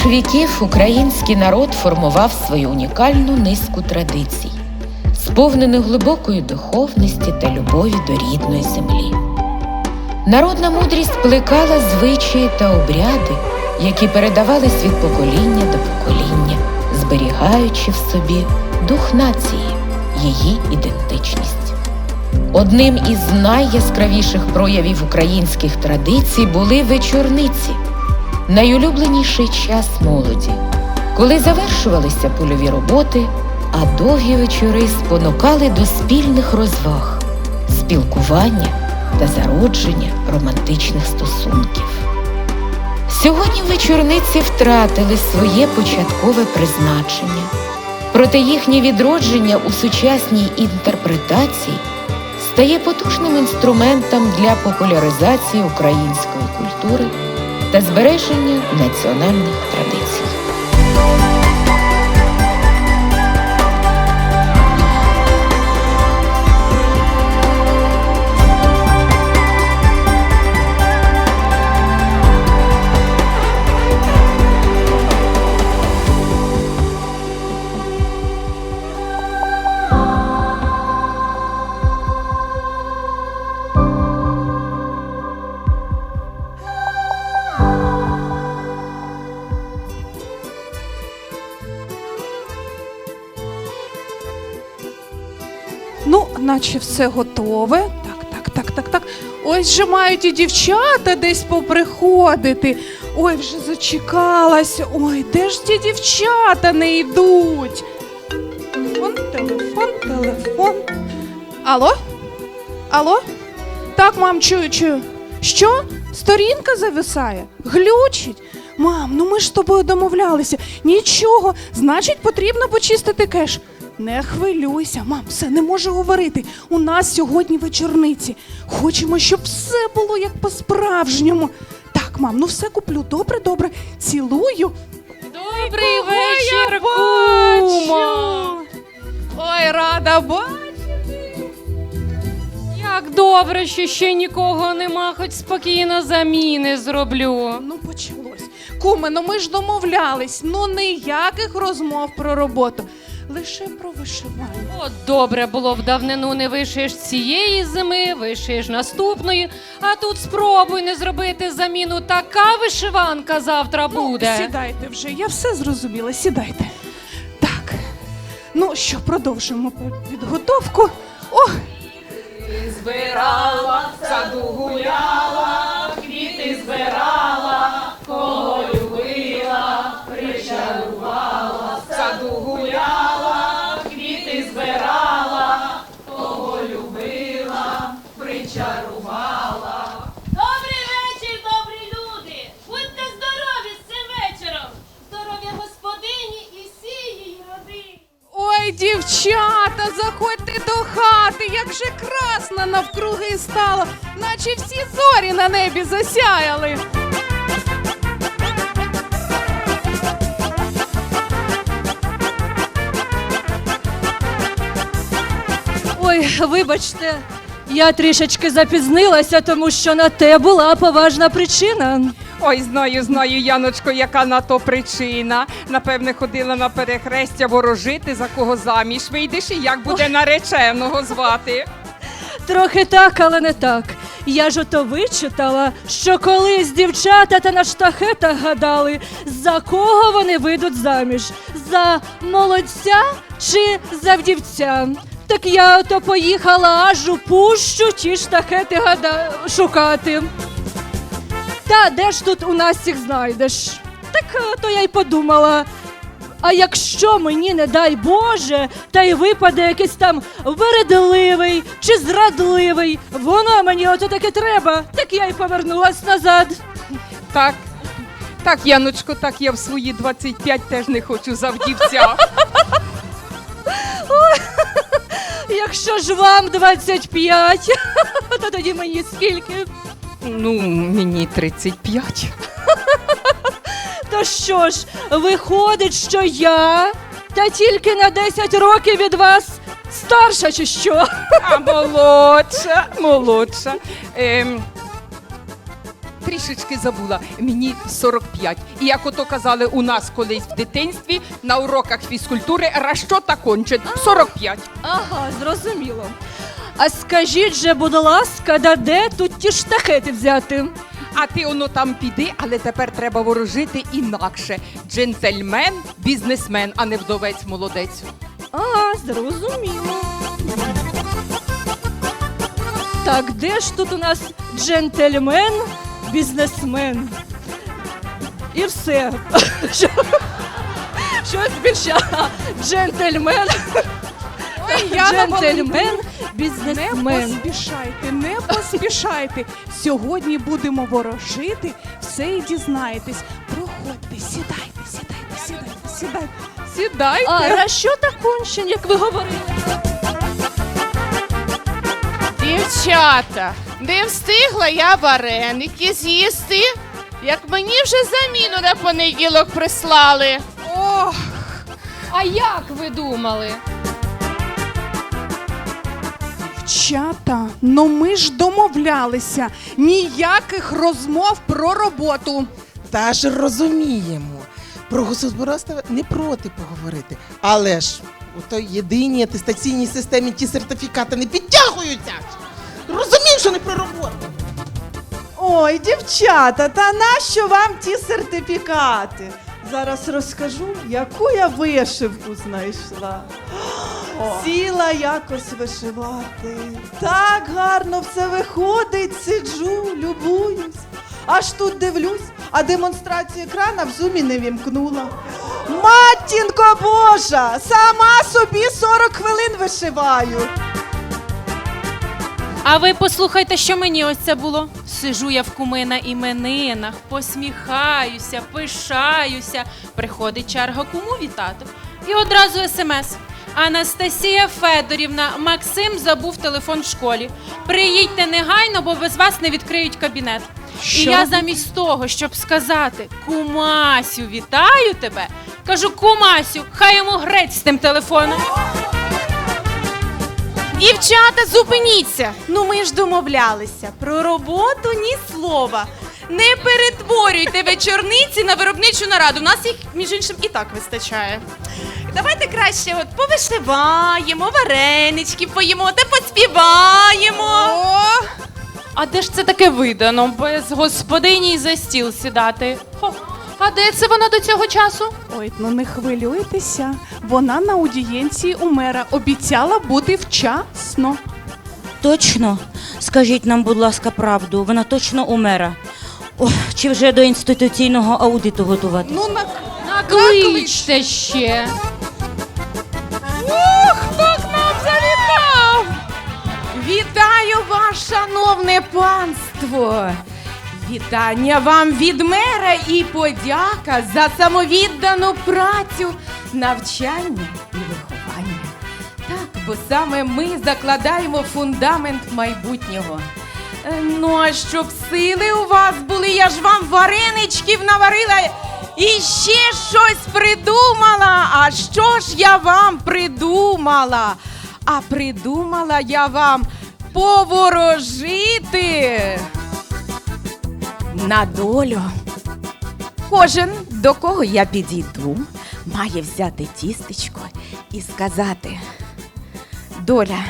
Впродовж віків український народ формував свою унікальну низку традицій, сповнених глибокої духовності та любові до рідної землі. Народна мудрість плекала звичаї та обряди, які передавались від покоління до покоління, зберігаючи в собі дух нації, її ідентичність. Одним із найяскравіших проявів українських традицій були вечорниці, найулюбленіший час молоді, коли завершувалися польові роботи, а довгі вечори спонукали до спільних розваг, спілкування та зародження романтичних стосунків. Сьогодні вечорниці втратили своє початкове призначення, проте їхнє відродження у сучасній інтерпретації стає потужним інструментом для популяризації української культури та збереження національних традицій. Наче все готове. Так, так, так, так, так. Ось же мають і дівчата десь поприходити. Ой, вже зачекалась. Ой, де ж ті дівчата не йдуть? Телефон, телефон, телефон. Алло? Алло? Так, мам, чую, чую. Що? Сторінка зависає? Глючить? Мам, ну ми ж з тобою домовлялися. Нічого, значить, потрібно почистити кеш. Не хвилюйся, мам, все не можу говорити. У нас сьогодні вечорниці. Хочемо, щоб все було як по-справжньому. Так, мам, ну все куплю. Добре, добре. Цілую. Добрий вечір, кумо! Ой, рада бачити. Як добре, що ще нікого нема, хоч спокійно заміни зроблю. Ну, почалось. Куме, ну ми ж домовлялись. Ну ніяких розмов про роботу. Лише про вишивання. От добре було б давнину не вишиєш цієї зими, вишиєш наступної, а тут спробуй не зробити заміну. Така вишиванка завтра буде. Ну, сідайте вже, я все зрозуміла, сідайте. Так. Ну що, продовжуємо підготовку. О, збирала, в саду гуляла, квіти збирала, дівчата, заходьте до хати, як же красно навкруги стало, наче всі зорі на небі засяяли. Ой, вибачте, я трішечки запізнилася, тому що на те була поважна причина. Ой, знаю, знаю, Яночко, яка на то причина. Напевне, ходила на перехрестя ворожити, за кого заміж вийдеш і як буде нареченого звати. Трохи так, але не так. Я ж ото вичитала, що колись дівчата та на штахетах гадали, за кого вони вийдуть заміж: за молодця чи за вдівця. Так я ото поїхала аж у пущу ті штахети гада... шукати. Та де ж тут у нас їх знайдеш? Так е, то я й подумала. А якщо мені, не дай Боже, та й випаде якийсь там вередливий чи зрадливий, воно мені ото таке треба, так я й повернулась назад. Так, так, Яночко, так я в свої 25 теж не хочу за вдівця. Якщо ж вам 25, то тоді мені скільки? Ну, мені 35. То що ж, виходить, що я та тільки на 10 років від вас старша чи що? А молодша, молодша. Ем, трішечки забула. Мені 45. І як ото казали у нас колись в дитинстві на уроках фізкультури, расчота кончить 45. Ага, зрозуміло. А скажіть же, будь ласка, да де тут ті штахети взяти? А ти воно там піди, але тепер треба ворожити інакше. Джентльмен, бізнесмен, а не вдовець молодець. А, зрозуміло. Так, де ж тут у нас джентльмен, бізнесмен? І все. Щось більше. Джентльмен, джентльмен, Не бізнесмен. поспішайте, не поспішайте. Сьогодні будемо ворожити, все і дізнаєтесь. Проходьте, сідайте, сідайте, сідайте, сідайте, сідайте. А, а що так кончен, як ви говорили? Дівчата, не встигла я вареники з'їсти, як мені вже заміну на понеділок прислали. Ох, А як ви думали? Дівчата, ну ми ж домовлялися. Ніяких розмов про роботу. Та ж розуміємо. Про господарство не проти поговорити. Але ж у той єдиній атестаційній системі ті сертифікати не підтягуються. Розумію, що не про роботу. Ой, дівчата, та нащо вам ті сертифікати? Зараз розкажу, яку я вишивку знайшла. Сіла якось вишивати. Так гарно все виходить, сиджу, любуюсь. Аж тут дивлюсь, а демонстрацію екрана в зумі не вімкнула. Матінко Божа! Сама собі 40 хвилин вишиваю. А ви послухайте, що мені ось це було. Сижу я в куми на іменинах, посміхаюся, пишаюся. Приходить черга куму вітати. І одразу смс. Анастасія Федорівна, Максим забув телефон в школі. Приїдьте негайно, бо без вас не відкриють кабінет. І я замість того, щоб сказати Кумасю, вітаю тебе, кажу Кумасю, хай йому грець з тим телефоном. Дівчата, зупиніться! Ну ми ж домовлялися. Про роботу ні слова. Не перетворюйте вечорниці на виробничу нараду. У нас їх, між іншим, і так вистачає. Давайте краще от повишиваємо, варенички поїмо та поспіваємо. О, А де ж це таке видано без господині й за стіл сідати? Хо. А де це вона до цього часу? ой, ну не хвилюйтеся. Вона на аудієнції у мера обіцяла бути вчасно. Точно? Скажіть нам, будь ласка, правду. Вона точно у мера. Ох, чи вже до інституційного аудиту готувати? Ну, на... Накличте ще. Вас, шановне панство! Вітання вам від мера і подяка за самовіддану працю, навчання і виховання. Так, бо саме ми закладаємо фундамент майбутнього. Е, Ну, а щоб сили у вас були, я ж вам вареничків наварила і ще щось придумала. А що ж я вам придумала? А придумала я вам поворожити на долю. Кожен, до кого я підійду, має взяти тістечко і сказати: Доля,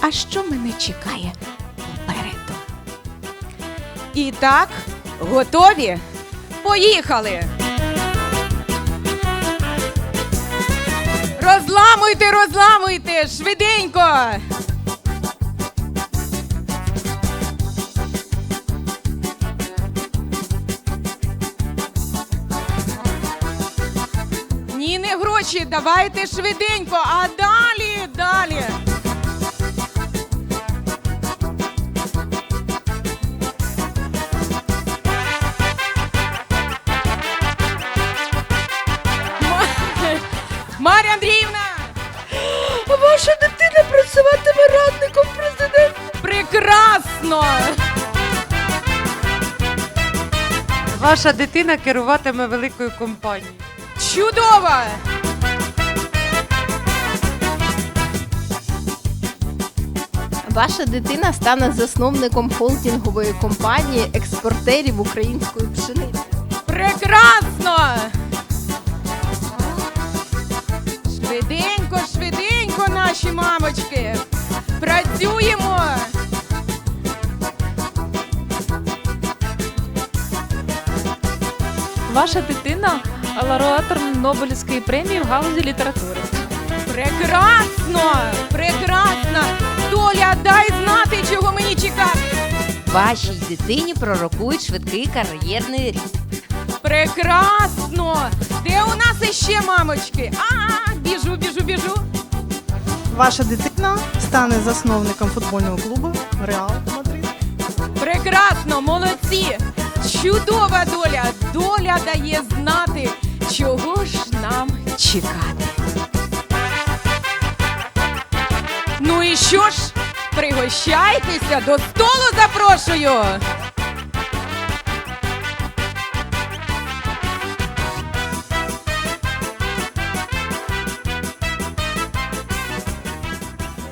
а що мене чекає попереду? І так, готові? Поїхали! Розламуйте, розламуйте, швиденько! Ні, не гроші, давайте швиденько, а далі, далі. Ма- Марія Андріївна! Ваша дитина працюватиме радником президента. Прекрасно! Ваша дитина керуватиме великою компанією. Чудово! Ваша дитина стане засновником холдингової компанії експортерів української пшениці. Прекрасно! Швиденько, швиденько, наші мамочки. Працюємо. Ваша дитина лауреатор Нобелівської премії в галузі літератури. Прекрасно! Прекрасно! Доля, дай знати, чого мені чекати. Вашій дитині пророкують швидкий кар'єрний ріст. Прекрасно! Де у нас іще мамочки? А, біжу, біжу, біжу. Ваша дитина стане засновником футбольного клубу Реал Мадрид. Прекрасно, молодці! Чудова доля! Доля дає знати, чого ж нам чекати. Ну і що ж, пригощайтеся, до столу запрошую!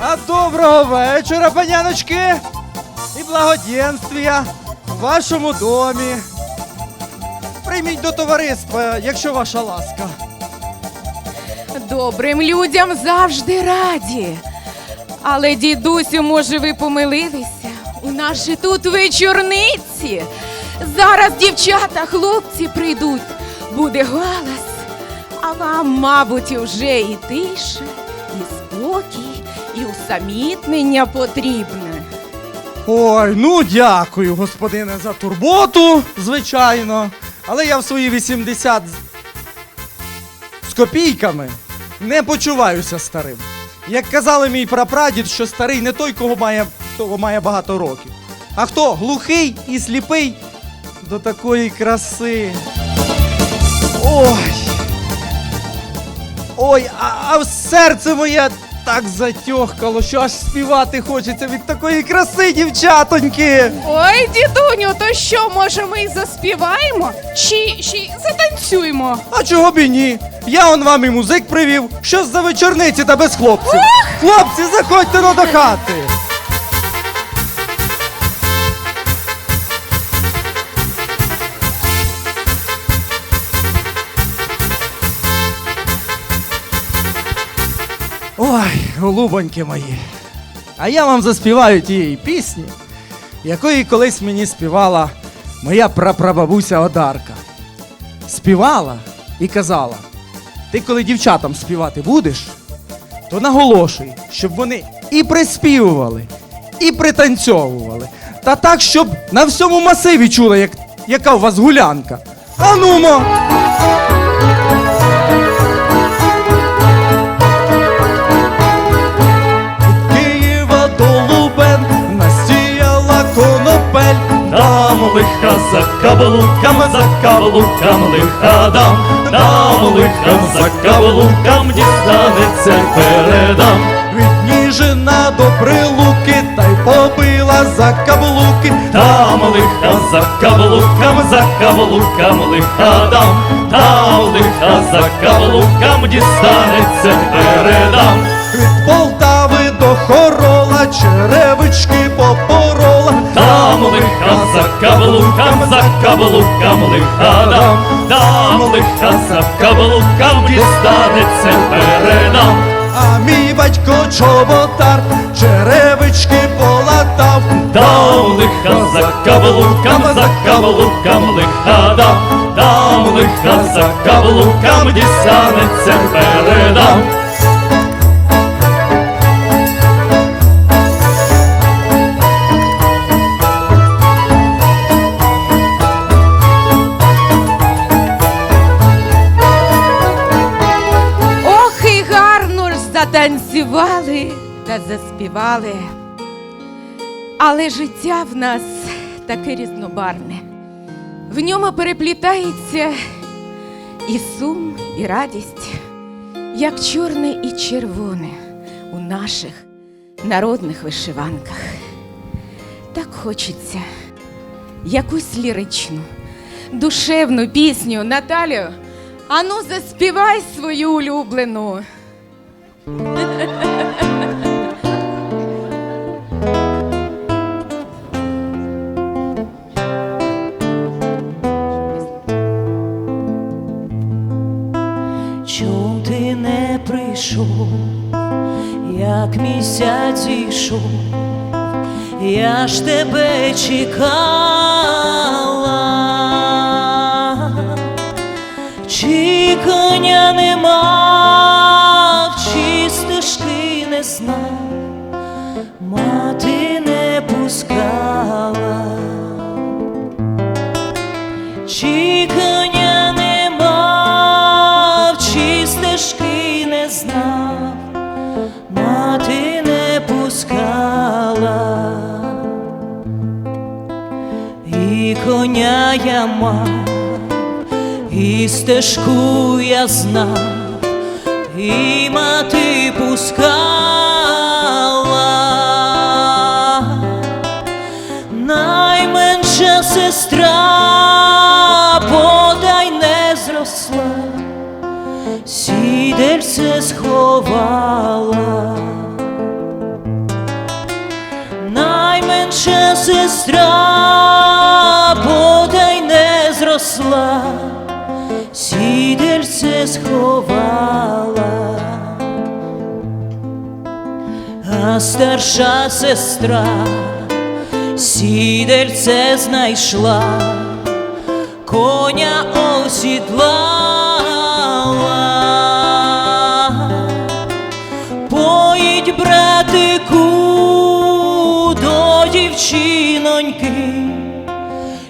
А доброго вечора, паняночки! І благоденствія в вашому домі. Прийміть до товариства, якщо ваша ласка. Добрим людям завжди раді. Але, дідусю, може, ви помилилися? У нас же тут вечорниці. Зараз дівчата, хлопці прийдуть. Буде галас. А вам, мабуть, уже і тиша, і спокій, і усамітнення потрібне. Ой, ну дякую, господине, за турботу, звичайно. Але я в свої 80 з- копійками не почуваюся старим. Як казали мій прапрадід, що старий не той, кого має, того має багато років. А хто глухий і сліпий до такої краси. Ой. Ой, а, а серце моє так затьохкало, що аж співати хочеться від такої краси, дівчатоньки. Ой, дідуню, то що, може ми й заспіваємо? Чи чи затанцюємо? А чого б і ні? Я он вам і музик привів. Що за вечорниці та без хлопців? Хлопці, заходьте но до хати. Голубоньки мої. А я вам заспіваю тієї пісні, якої колись мені співала моя прапрабабуся Одарка. Співала і казала: ти коли дівчатам співати будеш, то наголошуй, щоб вони і приспівували, і пританцьовували. Та так, щоб на всьому масиві чули, як, яка у вас гулянка. Анумо! Дам лиха за каблукам, за каблукам лиха дам, дам лиха за каблукам дістанеться передам. Від Ніжина до прилуки, та й побила за каблуки. Дам лиха за каблукам, за каблукам лиха дам, дам лиха за каблукам дістанеться передам. Від Полтави до Черевички попорола. Дам лиха за каблукам, за каблукам лиха дам, дам лиха за каблукам дістанеться передам. А мій батько чоботар, черевички полатав. Дам лиха за каблукам, за каблукам лиха дам, дам лиха за каблукам дістанеться передам. Затанцювали та заспівали. Але життя в нас таке різнобарне. В ньому переплітається і сум, і радість, як чорне і червоне у наших народних вишиванках. Так хочеться якусь ліричну, душевну пісню. Наталю, ану заспівай свою улюблену. Зійшов, я ж тебе чекала, чи коня не мав, чи стежки не знав, мати мав, і стежку я знав, і мати пускала найменша сестра подай не зросла, сідельце сховала. Старша сестра сідельце знайшла, коня осідлала, поїдь, братику, до дівчиноньки,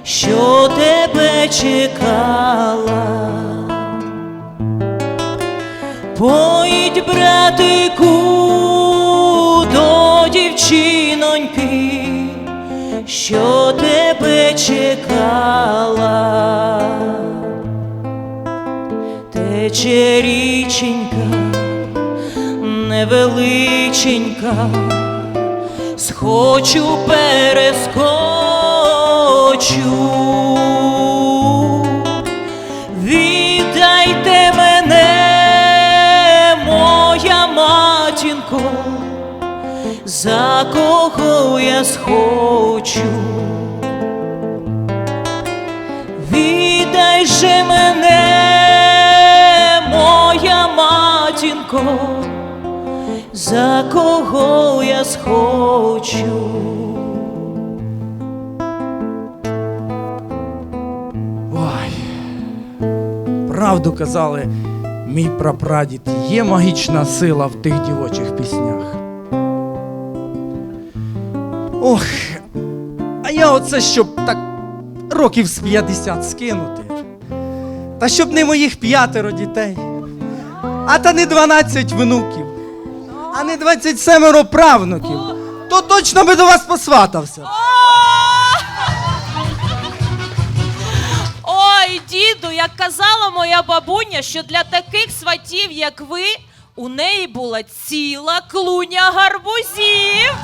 що тебе чекала. Що тебе чекала, тече річенька, невеличенька, схочу перескочу. За кого я схочу. Віддай же мене, моя матінко, за кого я схочу. Ой, правду казали, мій прапрадід, є магічна сила в тих дівочих піснях. Ох, а я оце щоб так років з 50 скинути. Та щоб не моїх п'ятеро дітей, а та не 12 внуків, а не 27 правнуків, то точно би до вас посватався. Ой, діду, як казала моя бабуня, що для таких сватів, як ви, у неї була ціла клуня гарбузів.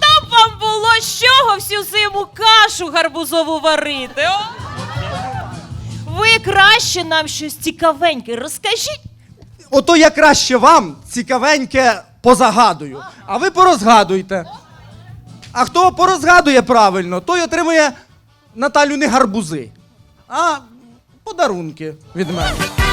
Б вам було з чого всю зиму кашу гарбузову варити. О? Ви краще нам щось цікавеньке розкажіть. Ото я краще вам цікавеньке позагадую, а ви порозгадуйте. А хто порозгадує правильно, той отримує Наталю не гарбузи, а подарунки від мене.